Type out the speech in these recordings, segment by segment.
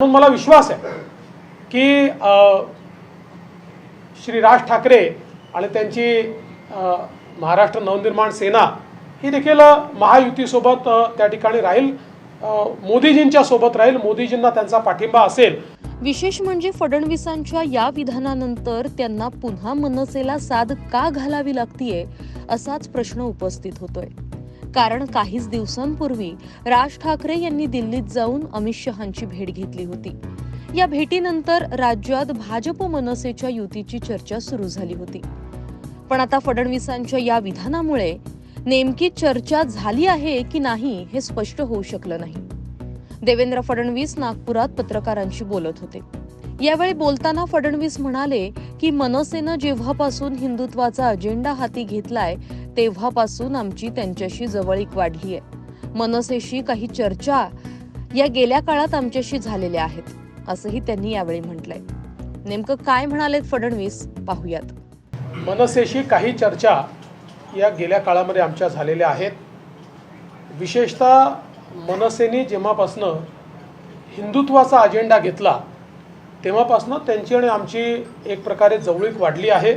म्हणून मला विश्वास आहे की श्री राज ठाकरे आणि त्यांची महाराष्ट्र नवनिर्माण सेना ही देखील महायुतीसोबत त्या ठिकाणी राहील. मोदीजींच्या सोबत राहील. मोदीजींना त्यांचा पाठिंबा असेल. विशेष म्हणजे फडणवीसांच्या या विधानानंतर त्यांना पुन्हा मनसेला साथ का घालावी लागतीये असाच प्रश्न उपस्थित होतोय. कारण काहीच दिवसांपूर्वी राज ठाकरे यांनी दिल्लीत जाऊन अमित शहांची भेट घेतली होती. या भेटीनंतर राज्यात भाजप मनसेच्या युतीची चर्चा सुरू झाली होती. पण आता फडणवीसांच्या या विधानामुळे नेमकी चर्चा झाली आहे की नाही हे स्पष्ट होऊ शकलं नाही. देवेंद्र फडणवीस नागपुरात पत्रकारांशी बोलत होते. यावेळी बोलताना फडणवीस म्हणाले की मनसेनं जेव्हापासून हिंदुत्वाचा अजेंडा हाती घेतलाय तेव्हापासून आमची त्यांच्याशी जवळीक वाढली आहे. मनसेशी काही चर्चा या गेल्या काळात आमच्याशी झालेल्या आहेत असंही त्यांनी यावेळी म्हटलंय. नेमकं काय म्हणालेत फडणवीस? पाहूयात. मनसेशी काही चर्चा या गेल्या काळामध्ये आमच्या झालेल्या आहेत. विशेषतः मनसेने जेव्हापासनं हिंदुत्वाचा अजेंडा घेतला तेव्हापासनं त्यांची आणि आमची एक प्रकारे जवळीक वाढली आहे.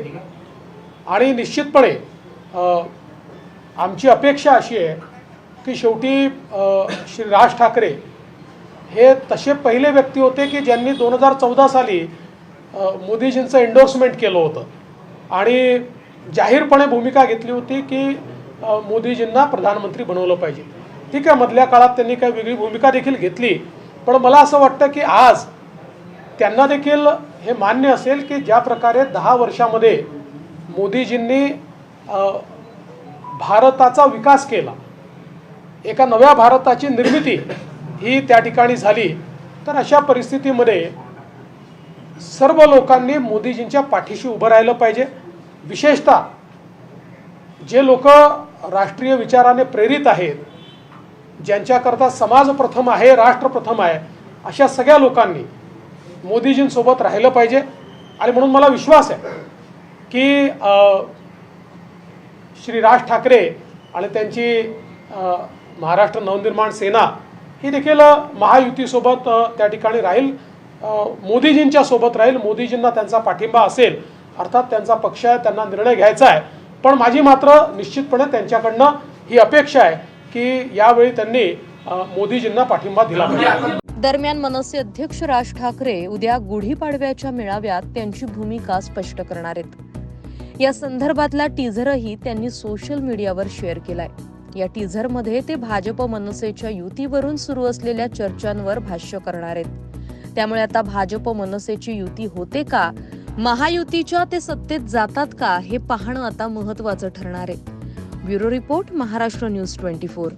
आणि निश्चितपणे आमची अपेक्षा अशी आहे की शेवटी श्री राज ठाकरे हे तसे पहिले व्यक्ती होते की ज्यांनी दोन हजार चौदा साली मोदीजींचं एंडोर्समेंट केलं होतं. आणि जाहीरपणे भूमिका घेतली होती की मोदीजींना प्रधानमंत्री बनवलं पाहिजे. ठीक आहे मधल्या काळात त्यांनी काही वेगळी भूमिका देखील घेतली पण मला असं वाटतं की आज त्यांना देखील हे मान्य असेल की ज्या प्रकारे दहा वर्षामध्ये मोदीजींनी भारताचा विकास केला. एका नव्या भारताची निर्मिती ही त्या ठिकाणी झाली. तर अशा परिस्थितीमध्ये सर्व लोकांनी मोदीजींच्या पाठीशी उभं राहिलं पाहिजे. विशेषतः जे लोक राष्ट्रीय विचाराने प्रेरित आहेत ज्यांच्याकरता समाज प्रथम आहे राष्ट्र प्रथम आहे अशा सगळ्या लोकांनी मोदीजींसोबत राहिलं पाहिजे. आणि म्हणून मला विश्वास आहे की श्री राज ठाकरे आणि त्यांची महाराष्ट्र नवनिर्माण सेना ही देखील महायुतीसोबत त्या ठिकाणी राहील. मोदीजींच्या सोबत राहील. मोदीजींना त्यांचा पाठिंबा असेल अर्थात त्यांचा पक्ष आहे त्यांना निर्णय घ्यायचा आहे. पण माझी मात्र निश्चितपणे त्यांच्याकडनं ही अपेक्षा आहे की यावेळी त्यांनी मोदीजींना पाठिंबा दिला पाहिजे. दरम्यान मनसे अध्यक्ष राज ठाकरे उद्या गुढीपाडव्याच्या मेळाव्यात त्यांची भूमिका स्पष्ट करणार आहेत. या संदर्भातला टीझरही त्यांनी सोशल मीडियावर शेअर केलाय. या टीझरमध्ये ते भाजप मनसेच्या युतीवरून सुरू असलेल्या चर्चांवर भाष्य करणार आहेत. त्यामुळे आता भाजप मनसेची युती होते का? महायुतीच्या ते सत्तेत जातात का? हे पाहणं आता महत्वाचं ठरणार आहे. Bureau report Maharashtra news twenty four.